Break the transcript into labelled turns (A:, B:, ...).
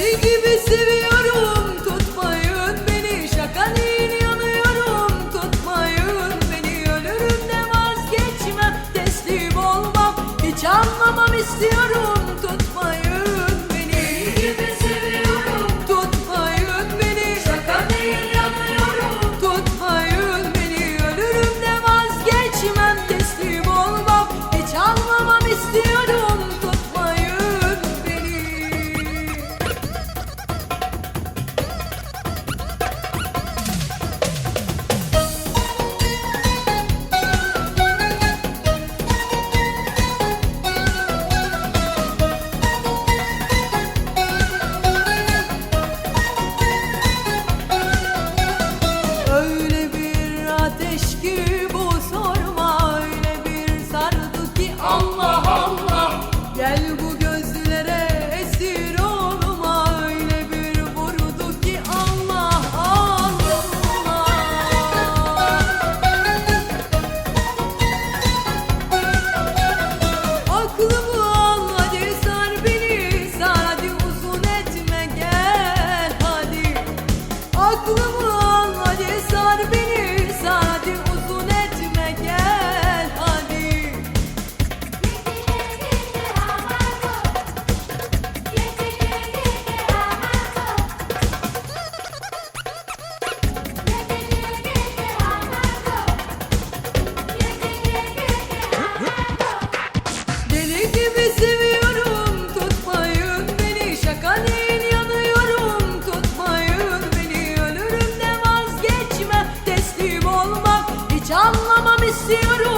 A: Seni gibi seviyorum. see